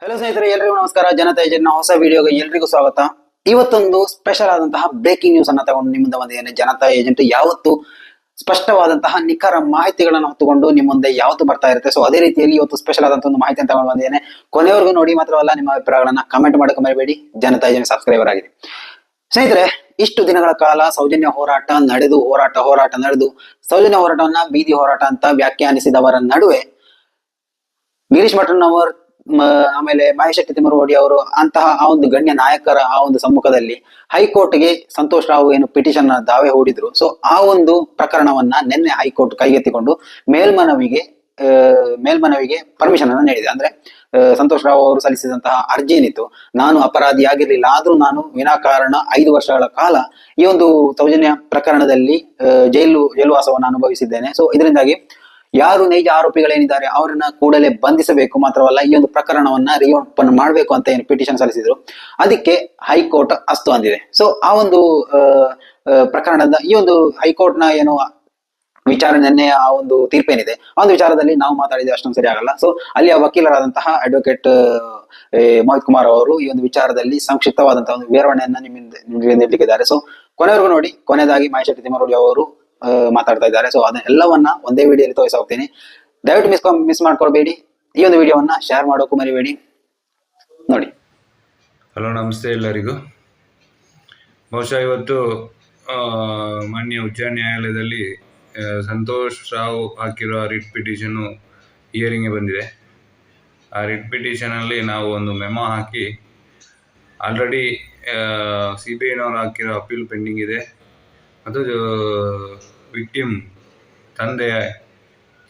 Hello ಸ್ನೇಹಿತರೆ, ಎಲ್ರಿಗೂ ನಮಸ್ಕಾರ. ಜನತಾ ಏಜೆಂಟ್ನ ಹೊಸ ವಿಡಿಯೋಗೆ ಎಲ್ರಿಗೂ ಸ್ವಾಗತ. ಇವತ್ತೊಂದು ಸ್ಪೆಷಲ್ ಆದಂತಹ ಬ್ರೇಕಿಂಗ್ ನ್ಯೂಸ್ ಅನ್ನ ತಗೊಂಡು ನಿಮ್ಮ ಮುಂದೆ ಬಂದಿದ್ದೇನೆ. ಜನತಾ ಏಜೆಂಟ್ ಯಾವತ್ತು ಸ್ಪಷ್ಟವಾದಂತಹ ನಿಖರ ಮಾಹಿತಿಗಳನ್ನು ಹೊತ್ತುಕೊಂಡು ನಿಮ್ಮ ಮುಂದೆ ಯಾವತ್ತು ಬರ್ತಾ ಇರುತ್ತೆ. ಸೊ ಅದೇ ರೀತಿಯಲ್ಲಿ ಇವತ್ತು ಸ್ಪೆಷಲ್ ಆದಂತಹ ಒಂದು ಮಾಹಿತಿಯನ್ನು ತಗೊಂಡು ಬಂದಿದ್ದೇನೆ. ಕೊನೆವರೆಗೂ ನೋಡಿ ಮಾತ್ರವಲ್ಲ, ನಿಮ್ಮ ಅಭಿಪ್ರಾಯಗಳನ್ನ ಕಮೆಂಟ್ ಮಾಡಕ್ಕೆ ಮರಿಬೇಡಿ. ಜನತಾ ಏಜೆಂಟ್ ಸಬ್ಸ್ಕ್ರೈಬರ್ ಆಗಿದೆ. ಸ್ನೇಹಿತರೆ, ಇಷ್ಟು ದಿನಗಳ ಕಾಲ ಸೌಜನ್ಯ ಹೋರಾಟ ನಡೆದು, ಹೋರಾಟ ಹೋರಾಟ ನಡೆದು, ಸೌಜನ್ಯ ಹೋರಾಟವನ್ನ, ಬೀದಿ ಹೋರಾಟ ಅಂತ ವ್ಯಾಖ್ಯಾನಿಸಿದವರ ನಡುವೆ ಗಿರೀಶ್ ಮ- ಆಮೇಲೆ ಶೆಟ್ಟಿ ತಿಮ್ಮರವಾಡಿ ಅವರು ಅಂತಹ ಆ ಒಂದು ಗಣ್ಯ ನಾಯಕರ ಆ ಒಂದು ಸಮ್ಮುಖದಲ್ಲಿ ಹೈಕೋರ್ಟ್ಗೆ ಸಂತೋಷ್ ರಾವ್ ಏನು ಪಿಟಿಷನ್ ದಾವೆ ಹೂಡಿದ್ರು. ಸೊ ಆ ಒಂದು ಪ್ರಕರಣವನ್ನ ನಿನ್ನೆ ಹೈಕೋರ್ಟ್ ಕೈಗೆತ್ತಿಕೊಂಡು ಮೇಲ್ಮನವಿಗೆ ಮೇಲ್ಮನವಿಗೆ ಪರ್ಮಿಷನ್ ಅನ್ನು ನೀಡಿದೆ. ಅಂದ್ರೆ ಸಂತೋಷ್ ರಾವ್ ಅವರು ಸಲ್ಲಿಸಿದಂತಹ ಅರ್ಜಿ ಏನಿತ್ತು, ನಾನು ಅಪರಾಧಿ ಆಗಿರಲಿಲ್ಲ ಆದ್ರೂ ನಾನು ವಿನಾಕಾರಣ ಐದು ವರ್ಷಗಳ ಕಾಲ ಈ ಒಂದು ಸೌಜನ್ಯ ಪ್ರಕರಣದಲ್ಲಿ ಜೈಲು ಜೈಲುವಾಸವನ್ನು ಅನುಭವಿಸಿದ್ದೇನೆ. ಸೊ ಇದರಿಂದಾಗಿ ಯಾರು ನೈಜ ಆರೋಪಿಗಳೇನಿದ್ದಾರೆ ಅವರನ್ನ ಕೂಡಲೇ ಬಂಧಿಸಬೇಕು ಮಾತ್ರವಲ್ಲ, ಈ ಒಂದು ಪ್ರಕರಣವನ್ನ ರಿಓಪನ್ ಮಾಡಬೇಕು ಅಂತ ಏನು ಪಿಟಿಷನ್ ಸಲ್ಲಿಸಿದ್ರು. ಅದಕ್ಕೆ ಹೈಕೋರ್ಟ್ ಅಸ್ತು ಅಂದಿದೆ. ಸೊ ಆ ಒಂದು ಪ್ರಕರಣದ, ಈ ಒಂದು ಹೈಕೋರ್ಟ್ನ ಏನು ವಿಚಾರಣೆ ಆ ಒಂದು ತೀರ್ಪೇನಿದೆ. ಆ ಒಂದು ವಿಚಾರದಲ್ಲಿ ನಾವು ಮಾತಾಡಿದ್ರೆ ಅಷ್ಟೊಂದು ಸರಿ ಆಗಲ್ಲ. ಸೊ ಅಲ್ಲಿಯ ವಕೀಲರಾದಂತಹ ಅಡ್ವೊಕೇಟ್ ಮೋಹಿತ್ ಕುಮಾರ್ ಅವರು ಈ ಒಂದು ವಿಚಾರದಲ್ಲಿ ಸಂಕ್ಷಿಪ್ತವಾದಂತಹ ಒಂದು ವಿವರಣೆಯನ್ನ ನಿಮ್ಮಿಂದ ನೀಡಲಿಕ್ಕಿದ್ದಾರೆ. ಸೊ ಕೊನೆವರೆಗೂ ನೋಡಿ, ಕೊನೆಯದಾಗಿ ಶೆಟ್ಟಿ ತಿಮ್ಮರೋಡಿ ಅವರು ಮಾತಾಡ್ತಾ ಇದ್ದಾರೆ. ಸೊ ಅದನ್ನೆಲ್ಲವನ್ನ ಒಂದೇ ವಿಡಿಯೋಲಿ ತೋರಿಸ ಹೋಗ್ತೀನಿ. ದಯವಿಟ್ಟು ಮಿಸ್ ಮಿಸ್ ಮಾಡ್ಕೊಳ್ಬೇಡಿ. ಈ ಒಂದು ವಿಡಿಯೋವನ್ನ ಶೇರ್ ಮಾಡೋಕ್ಕೂ ಮರಿಬೇಡಿ ನೋಡಿ. ಹಲೋ ನಮಸ್ತೆ ಎಲ್ಲರಿಗೂ. ಬಹುಶಃ ಇವತ್ತು ಮಾನ್ಯ ಉಚ್ಚ ನ್ಯಾಯಾಲಯದಲ್ಲಿ ಸಂತೋಷ್ ರಾವ್ ಹಾಕಿರೋ ರಿಟ್ ಪಿಟಿಷನ್ನು ಹಿಯರಿಂಗ್ಗೆ ಬಂದಿದೆ. ಆ ರಿಟ್ ಪಿಟಿಷನಲ್ಲಿ ನಾವು ಒಂದು ಮೆಮೊ ಹಾಕಿ ಆಲ್ರೆಡಿ ಸಿ ಬಿ ಐನವ್ರು ಹಾಕಿರೋ ಅಪೀಲ್ ಪೆಂಡಿಂಗ್ ಇದೆ. ಮತ್ತು ವಿಕ್ಟಿಮ್ ತಂದೆ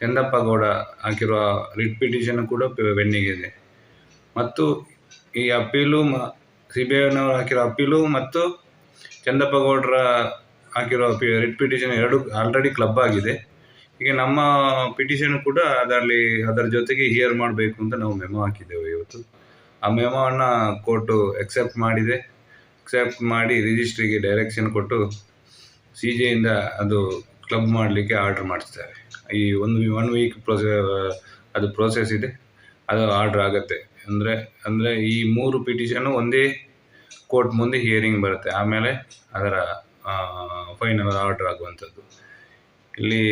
ಚಂದಪ್ಪ ಗೌಡ ಹಾಕಿರುವ ರಿಟ್ ಪಿಟಿಷನ್ ಕೂಡ ಬೆನ್ನಿಗಿದೆ ಮತ್ತು ಈ ಅಪೀಲು ಮ ಸಿ ಬಿ ಐನವರು ಹಾಕಿರೋ ಅಪೀಲು ಮತ್ತು ಚಂದಪ್ಪ ಗೌಡರ ಹಾಕಿರೋ ಪಿ, ರಿಟ್ ಪಿಟಿಷನ್ ಎರಡು ಆಲ್ರೆಡಿ ಕ್ಲಬ್ ಆಗಿದೆ. ಈಗ ನಮ್ಮ ಪಿಟಿಷನ್ ಕೂಡ ಅದರಲ್ಲಿ, ಅದರ ಜೊತೆಗೆ ಹಿಯರ್ ಮಾಡಬೇಕು ಅಂತ ನಾವು ಮೆಮೊ ಹಾಕಿದ್ದೇವೆ ಇವತ್ತು. ಆ ಮೆಮೊವನ್ನು ಕೋರ್ಟು ಎಕ್ಸೆಪ್ಟ್ ಮಾಡಿದೆ. ಎಕ್ಸೆಪ್ಟ್ ಮಾಡಿ ರಿಜಿಸ್ಟ್ರಿಗೆ ಡೈರೆಕ್ಷನ್ ಕೊಟ್ಟು ಸಿ ಜೆಯಿಂದ ಅದು ಕ್ಲಬ್ ಮಾಡಲಿಕ್ಕೆ ಆರ್ಡ್ರ್ ಮಾಡಿಸ್ತಾರೆ. ಈ ಒಂದು ಒನ್ ವೀಕ್ ಪ್ರೊಸೆ ಅದು ಪ್ರೋಸೆಸ್ ಇದೆ. ಅದು ಆರ್ಡ್ರ್ ಆಗುತ್ತೆ. ಅಂದರೆ ಅಂದರೆ ಈ ಮೂರು ಪಿಟಿಷನು ಒಂದೇ ಕೋರ್ಟ್ ಮುಂದೆ ಹಿಯರಿಂಗ್ ಬರುತ್ತೆ. ಆಮೇಲೆ ಅದರ ಫೈನಲ್ ಆರ್ಡ್ರ್ ಆಗುವಂಥದ್ದು. ಇಲ್ಲಿ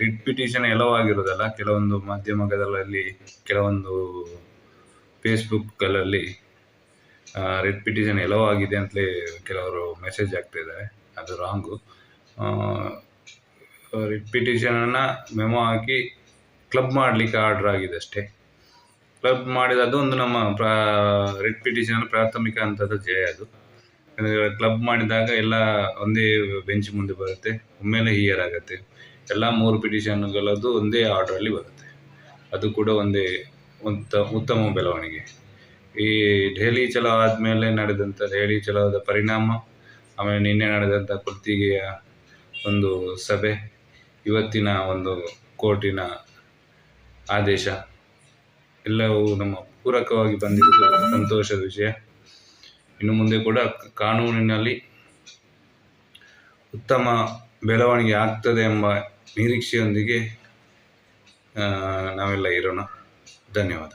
ರಿಟ್ ಪಿಟಿಷನ್ ಎಲ್ಲವಾಗಿರೋದಲ್ಲ ಕೆಲವೊಂದು ಮಾಧ್ಯಮಗಳಲ್ಲಿ, ಕೆಲವೊಂದು ಫೇಸ್ಬುಕ್ಗಳಲ್ಲಿ ರಿಟ್ ಪಿಟಿಷನ್ ಎಲ್ಲವಾಗಿದೆ ಅಂತಲೇ ಕೆಲವರು ಮೆಸೇಜ್ ಆಗ್ತಾಯಿದ್ದಾರೆ ಅದು ರಾಂಗು ಪಿಟಿಷನನ್ನು ಮೆಮೊ ಹಾಕಿ ಕ್ಲಬ್ ಮಾಡಲಿಕ್ಕೆ ಆರ್ಡ್ರ್ ಆಗಿದೆ ಅಷ್ಟೇ. ಕ್ಲಬ್ ಮಾಡಿದ ಒಂದು ನಮ್ಮ ಪ್ರಾ ರೆಡ್ ಪಿಟಿಷನ್ ಪ್ರಾಥಮಿಕ ಹಂತದ ಜಯ ಅದು. ಕ್ಲಬ್ ಮಾಡಿದಾಗ ಎಲ್ಲ ಒಂದೇ ಬೆಂಚ್ ಮುಂದೆ ಬರುತ್ತೆ, ಒಮ್ಮೆಲೆ ಹಿಯರ್ ಆಗುತ್ತೆ. ಎಲ್ಲ ಮೂರು ಪಿಟಿಷನ್ಗಳದ್ದು ಒಂದೇ ಆರ್ಡ್ರಲ್ಲಿ ಬರುತ್ತೆ. ಅದು ಕೂಡ ಒಂದೇ ಉತ್ತ ಉತ್ತಮ ಬೆಳವಣಿಗೆ. ಈ ದೆಹಲಿ ಚಲೋ ಆದಮೇಲೆ ನಡೆದಂಥ ದೆಹಲಿ ಚಲೋದ ಪರಿಣಾಮ, ಆಮೇಲೆ ನಿನ್ನೆ ನಡೆದಂಥ ಕುರ್ತಿಗೆಯ ಒಂದು ಸಭೆ, ಇವತ್ತಿನ ಒಂದು ಕೋರ್ಟಿನ ಆದೇಶ. ಎಲ್ಲವೂ ನಮ್ಮ ಪೂರಕವಾಗಿ ಬಂದಿರುವುದು ಸಂತೋಷದ ವಿಷಯ. ಇನ್ನು ಮುಂದೆ ಕೂಡ ಕಾನೂನಿನಲ್ಲಿ ಉತ್ತಮ ಬೆಳವಣಿಗೆ ಆಗ್ತದೆ ಎಂಬ ನಿರೀಕ್ಷೆಯೊಂದಿಗೆ ನಾವೆಲ್ಲ ಇರೋಣ. ಧನ್ಯವಾದ